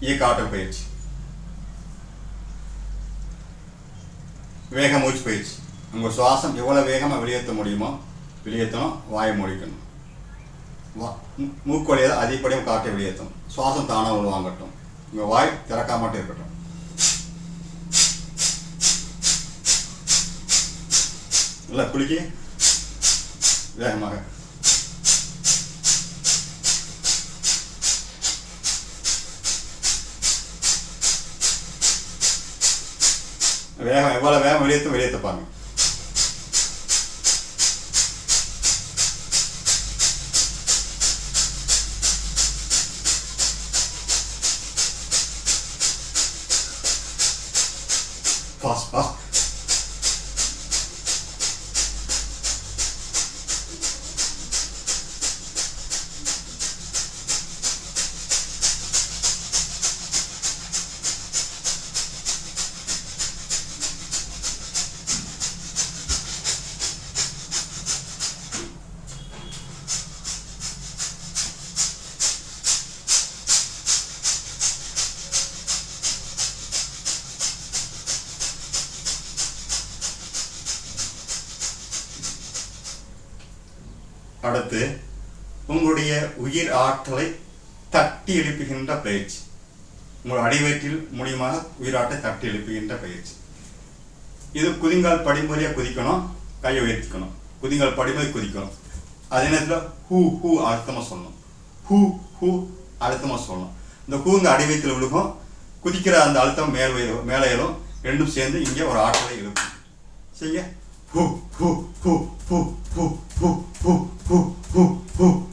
இயக்க ஆற்றல் பயிற்சி வேக மூச்சு பயிற்சி உங்கள் சுவாசம் எவ்வளோ வேகமாக வெளியேற்ற முடியுமோ வெளியேற்றணும் வாயை மூடிக்கணும். வா மூ- மூக்கு வழியாக அதிகப்படியாக காற்றை வெளியேற்றும் சுவாசம் தானாக உள்வாங்கட்டும். உங்கள் வாய் திறக்காமட்டும் இருக்கட்டும். இல்லை குளிக்க வேகமாக. வேகம் எவ்வளோ வேகம் வெளியேற்ற வெளியேற்றப்பாங்க உங்களுடைய உயிர் ஆற்றலை தட்டி எழுப்புகின்ற பயிற்சி உங்கள் அடிவயிற்றில் மூலியமாக உயிராட்டை தட்டி எழுப்புகின்ற பயிற்சி இது குதிங்கால் படிமுறையாக குதிக்கணும் கையை உயர்த்திக்கணும் குதிங்கால் படிமுறை குதிக்கணும் அதே நேரத்தில் ஹூ ஹூ அழுத்தமாக சொல்லணும் ஹூ ஹூ அழுத்தமாக சொல்லணும் இந்த ஹூங்க அடிவயத்தில் விழுகும் குதிக்கிற அந்த அழுத்தம் மேல் உயரும் மேலே ஏறும் ரெண்டும் சேர்ந்து இங்கே ஒரு ஆற்றலை எழுப்பும் சரிங்க ஹூ ஹூ ஹூ ஹூ ஹூ ஹூ ஹூ ஹூ ஹூ ஹூ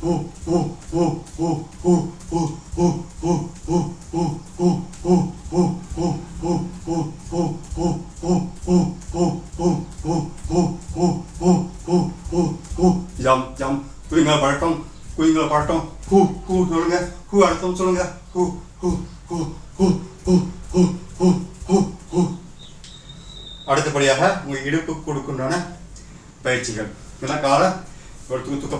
ஜம் ஜம் குயிங்கள பழக்கம் குயிங்கள பழக்கம் ஹூ ஹூ சொல்லுங்க. ஹூ அழுத்தம் சொல்லுங்க. ஹூ ஹூ ஹூ ஹூ ஹூ ஹூ ஹூ ஹூ ஹூ அடுத்தபடியாக உங்கள் இடுப்பு கொடுக்கின்றன பயிற்சிகள். இதெல்லாம் காலை ஒரு தூக்க தூக்க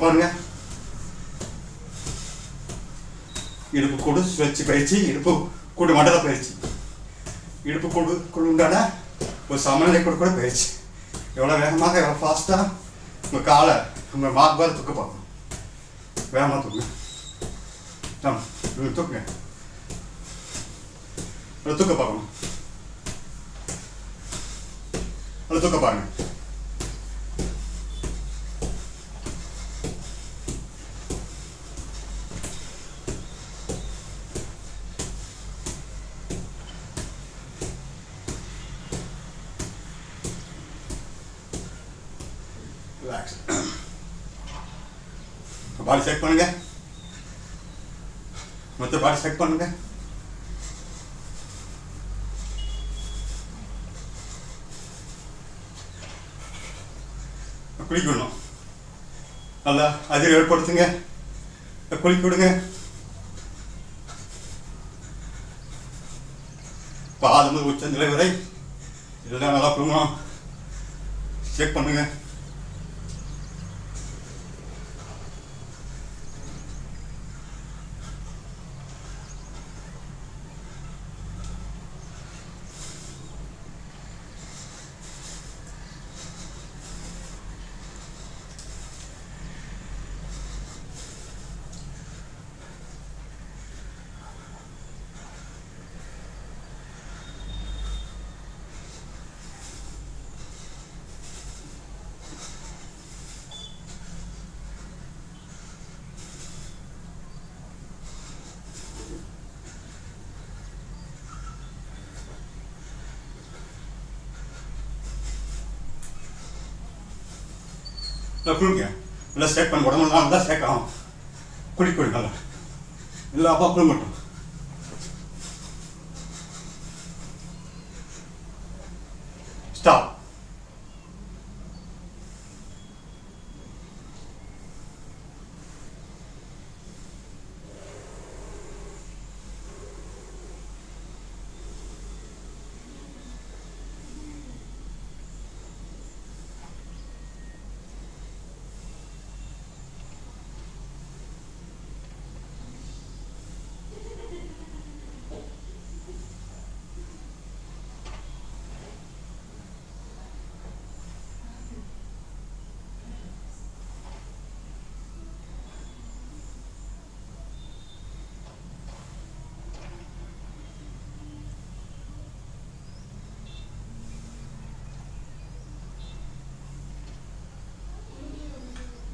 இடுப்பு கூடு சுழற்சி பயிற்சி இடுப்பு கூடு மண்டல பயிற்சி. இடுப்பு கூடு கூடு உண்டான ஒரு சமநிலை கூட கூட பயிற்சி. எவ்வளோ வேகமாக எவ்வளோ ஃபாஸ்ட்டாக உங்கள் காலை உங்கள் மார்பால் தூக்க பார்க்கணும். வேகமாக தூக்குங்க. தூக்குங்க. தூக்க பார்க்கணும். தூக்க பாருங்க. ரிலாக்ஸ் பாடி செக் பண்ணுங்க. மொத்த பாடி செக் பண்ணுங்க. குளிக்கணும். நல்லா அதில் ஏற்படுத்துங்க. குளிக்க விடுங்க பாதம் உச்ச நிலை வரை இதெல்லாம் நல்லா குழுங்கணும் செக் பண்ணுங்க. குளிங்க நல்லா ஸ்டேட் பண்ண உடம்புலாம் நல்லா ஸ்டேட் ஆகும். குளிக்க நல்லா எல்லா அப்பா மட்டும்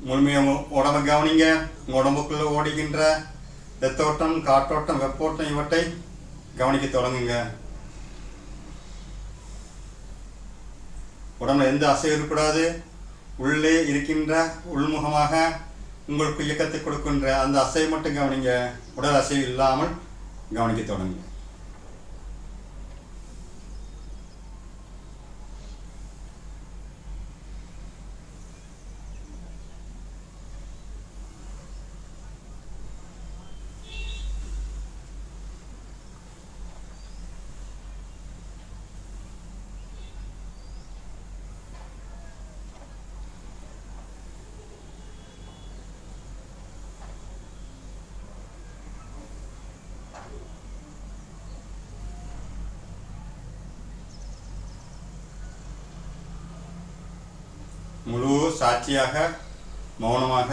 முழுமையாக உங்க உடம்பை கவனிங்க. உங்கள் உடம்புக்குள்ளே ஓடுகின்ற ரத்தோட்டம் காற்றோட்டம் வெப்போட்டம் இவற்றை கவனிக்க தொடங்குங்க. உடம்புல எந்த அசைவு இருக்கக்கூடாது. உள்ளே இருக்கின்ற உள்முகமாக உங்களுக்கு இயக்கத்தை கொடுக்கின்ற அந்த அசையை மட்டும் கவனிங்க. உடல் அசைவு இல்லாமல் கவனிக்க தொடங்குங்க. சாட்சியாக மௌனமாக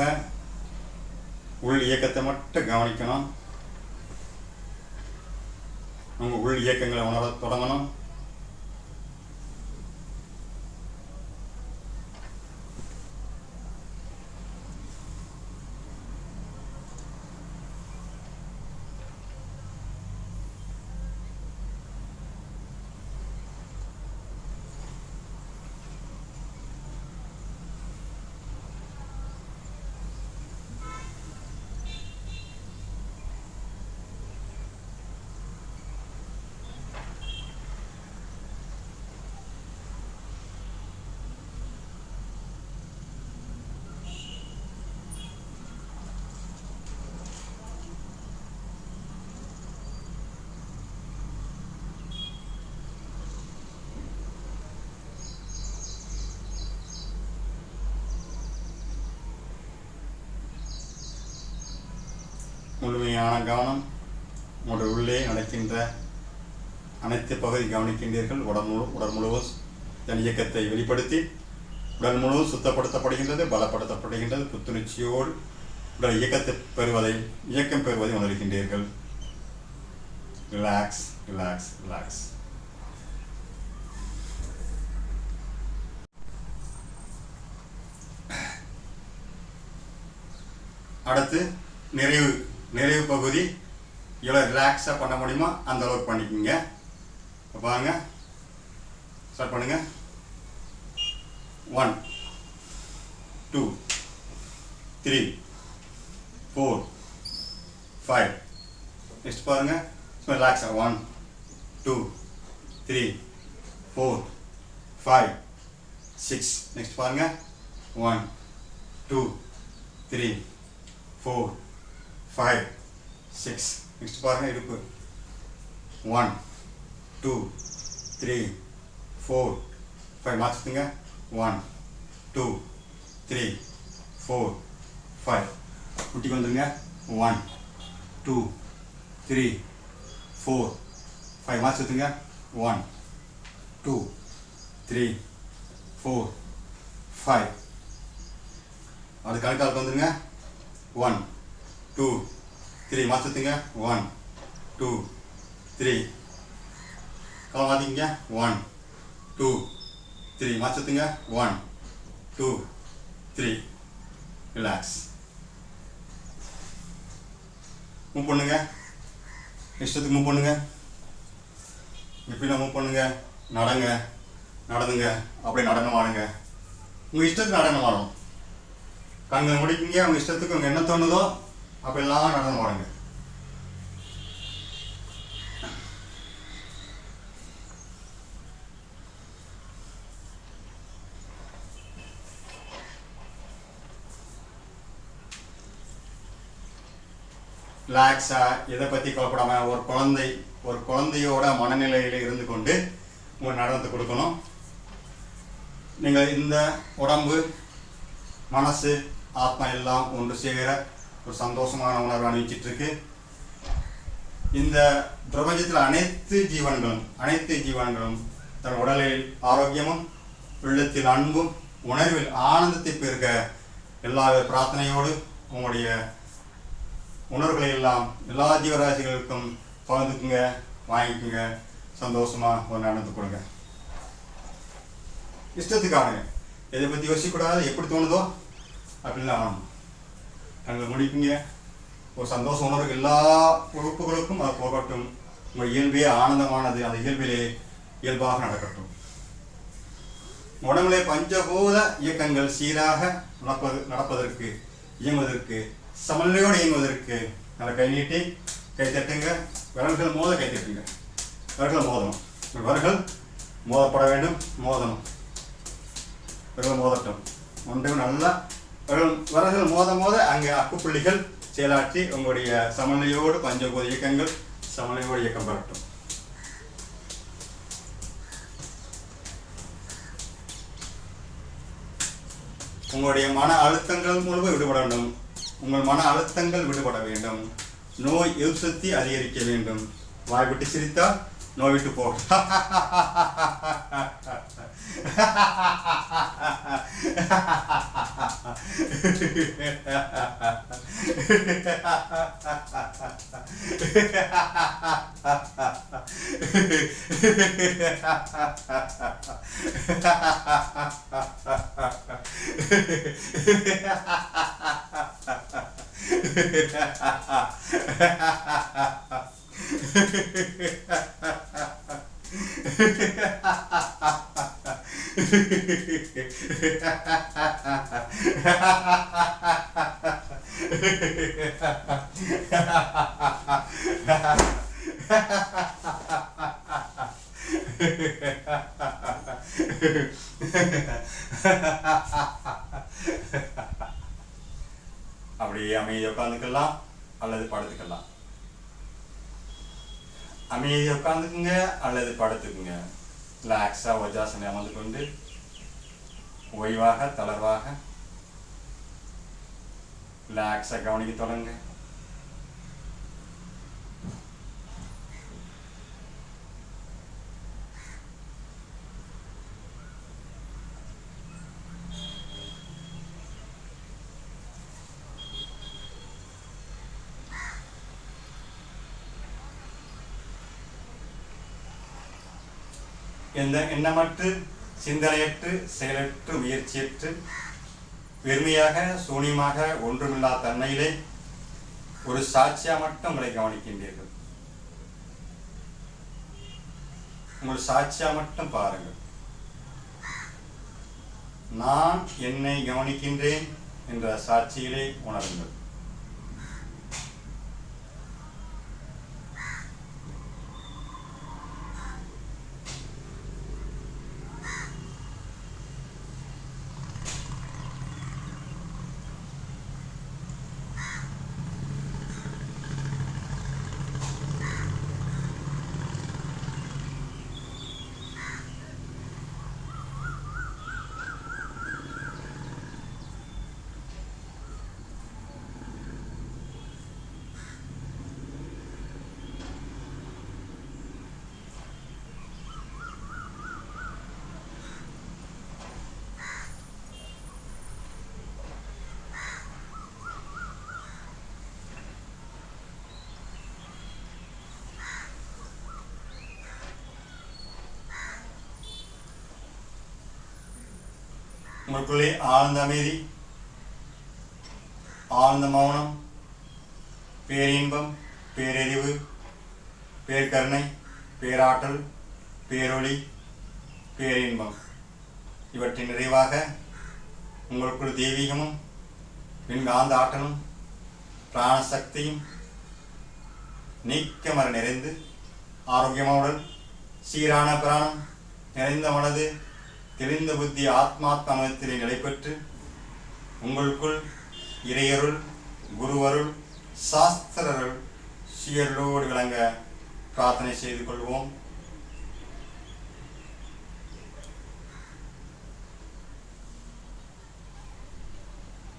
உள் இயக்கத்தை மட்டும் கவனிக்கணும். உங்கள் உள் இயக்கங்களை உணர தொடங்கணும். முழுமையான கவனம் உங்களுடைய உள்ளே நடக்கின்ற அனைத்து பகுதி கவனிக்கின்றீர்கள். உடல் முழு உடல் முழுவதும் தன் இயக்கத்தை வெளிப்படுத்தி உடல் முழுவதும் சுத்தப்படுத்தப்படுகின்றது பலப்படுத்தப்படுகின்றது. புத்துணர்ச்சியோடு உடல் இயக்கத்தை பெறுவதை இயக்கம் பெறுவதை உணர்கின்றீர்கள். ரிலாக்ஸ் ரிலாக்ஸ் ரிலாக்ஸ் அடுத்து நிறைவு நிறைவு பகுதி. எவ்வளோ ரிலாக்ஸாக பண்ண முடியுமோ? அந்த அளவுக்கு பண்ணிக்கோங்க. இப்ப பாருங்க. ஸ்டார்ட் பண்ணுங்க. One two three four five next பாருங்க. ரிலாக்ஸாக one two three four five six next பாருங்க. One two three four five six next பாருங்கள் இடுப்பு. One two three four five மாற்றுங்க one two three four five குட்டிக்கு வந்துடுங்க one two three four five மாற்றுங்க one two three four five அது கணக்கால் வந்துடுங்க ஒன் டூ த்ரீ மாற்றுத்துங்க ஒன் டூ த்ரீ கால் மாற்றிங்க one two three மாற்றத்துங்க one two three relax move பண்ணுங்க. இஷ்டத்துக்கு மூவ் பண்ணுங்க. எப்படின்னா மூவ் பண்ணுங்க. நடங்க. நடந்துங்க. அப்படியே நடனம் ஆடுங்க. உங்கள் இஷ்டத்துக்கு நடனம் ஆடும் கண்கள் முடிப்பீங்க அவங்க இஷ்டத்துக்கு அவங்க என்ன தோணுதோ அப்படிலாம் நடந்து போடுங்க ரிலாக்ஸாக எதை பற்றி கவலைப்படாம ஒரு குழந்தை ஒரு குழந்தையோட மனநிலையில் இருந்து கொண்டு உங்கள் நடனத்தை கொடுக்கணும். நீங்கள் இந்த உடம்பு மனசு ஆத்மா எல்லாம் ஒன்று சேர ஒரு சந்தோஷமான உணர்வு அணிவிச்சிட்டு இருக்கு இந்த பிரபஞ்சத்தில் அனைத்து ஜீவன்களும் அனைத்து ஜீவன்களும் தன் உடலில் ஆரோக்கியமும் உள்ளத்தில் அன்பும் உணர்வில் ஆனந்தத்தை பெருக்க எல்லா பிரார்த்தனையோடு உங்களுடைய உணர்வுகளை எல்லாம் எல்லா ஜீவராசிகளுக்கும் பகிர்ந்துக்குங்க வாங்கிக்குங்க. சந்தோஷமாக ஒரு நடந்து கொடுங்க இஷ்டத்துக்கானுங்க எதை பற்றி யோசிக்கக்கூடாது எப்படி தோணுதோ அப்படிலாம் ஆகணும் நாங்கள் முடிப்பீங்க ஒரு சந்தோஷ உணர்வு எல்லா உறுப்புகளுக்கும் அது போகட்டும். உங்கள் இயல்பே ஆனந்தமானது அந்த இயல்பிலே இயல்பாக நடக்கட்டும். உடம்புலே பஞ்சபூத இயக்கங்கள் சீராக நடப்பது நடப்பதற்கு இயங்குவதற்கு சமநிலையோடு இயங்குவதற்கு நல்லா கை நீட்டி கை தட்டுங்க. விரல்கள் மோத கை தட்டுங்க. விரல்கள் மோதணும். விரல்கள் மோதப்பட வேண்டும். மோதணும். விரல் மோதட்டும். ஒன்றையும் நல்லா விரல்கள் மோத மோத அங்கே அக்குப்புள்ளிகள் செயலாற்றி உங்களுடைய சமநிலையோடு பஞ்சபூத இயக்கங்கள் சமநிலையோடு இயக்கம் பெறட்டும் உங்களுடைய மன அழுத்தங்கள் மூலமாக விடுபட வேண்டும். உங்கள் மன அழுத்தங்கள் விடுபட வேண்டும். நோய் எதிர்ப்பு சக்தி அதிகரிக்க வேண்டும். வாய் விட்டு சிரித்தால் நோய் விட்டு போ அப்படியே அமைதியை உட்காந்துக்கலாம் அல்லது படுத்துக்கலாம். அமைதியாக உட்காந்துக்குங்க அல்லது படுத்துக்குங்க. ரிலாக்ஸாக வஜாசனை அமர்ந்து கொண்டு ஓய்வாக தளர்வாக ரிலாக்ஸாக கவனிக்க தொடங்க எந்த எண்ணமற்று சிந்தனையற்று செயலற்று முயற்சியற்று வெறுமையாக சூனியமாக ஒன்றுமில்லா தன்மையிலே ஒரு சாட்சியாக மட்டும் உங்களை கவனிக்கின்றீர்கள். உங்கள் சாட்சியாக மட்டும் பாருங்கள். நான் என்னை கவனிக்கின்றேன் என்ற சாட்சியிலே உணருங்கள். உங்களுக்குள்ளே ஆழ்ந்த அமைதி ஆழ்ந்த மௌனம் பேரின்பம் பேரறிவு பேர்கருணை பேராற்றல் பேரொளி பேரின்பம். இவற்றின் நிறைவாக உங்களுக்குள் தெய்வீகமும் விண்காந்த ஆற்றலும் பிராண சக்தியும் நீக்கமர நிறைந்து ஆரோக்கியமான உடல் சீரான பிராணம் நிறைந்த மனது தெளிந்த புத்தி ஆத்மாத்மனத்திலே நிலை பெற்று உங்களுக்குள் இறையருள் குருவருள் சாஸ்திரருள் சுயர்களோடு விளங்க பிரார்த்தனை செய்து கொள்வோம்.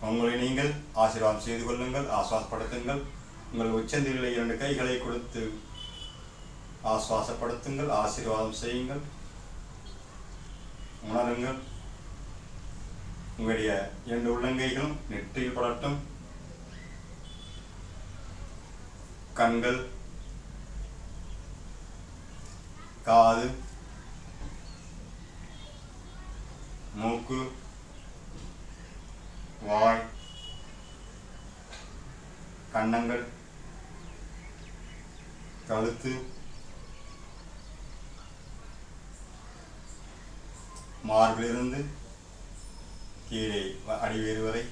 உங்களை நீங்கள் ஆசீர்வாதம் செய்து கொள்ளுங்கள் ஆசுவாசப்படுத்துங்கள் உங்கள் உச்சந்திலே இரண்டு கைகளை கொடுத்து ஆசுவாசப்படுத்துங்கள் ஆசீர்வாதம் செய்யுங்கள். உணருங்கள் உங்களுடைய இரண்டு உள்ளங்கைகளும் நெற்றியில் படட்டும். கண்கள் காது மூக்கு வாய் கன்னங்கள் கழுத்து மார்பிலிருந்து கீழே அடிவேறு வரை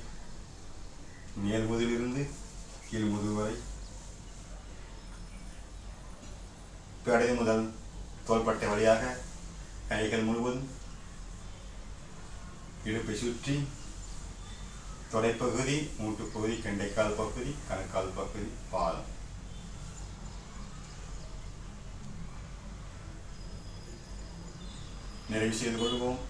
மேல் முதுகிலிருந்து கீழ் முதுகு வரை. பிடை முதல் தோள்பட்டை வழியாக கைகள் முழுவதும் இடுப்பை சுற்றி தொடைப்பகுதி மூட்டுப்பகுதி கெண்டைக்கால் பகுதி கணக்கால் பகுதி பாதம். நிறைவு செய்து கொள்வோம்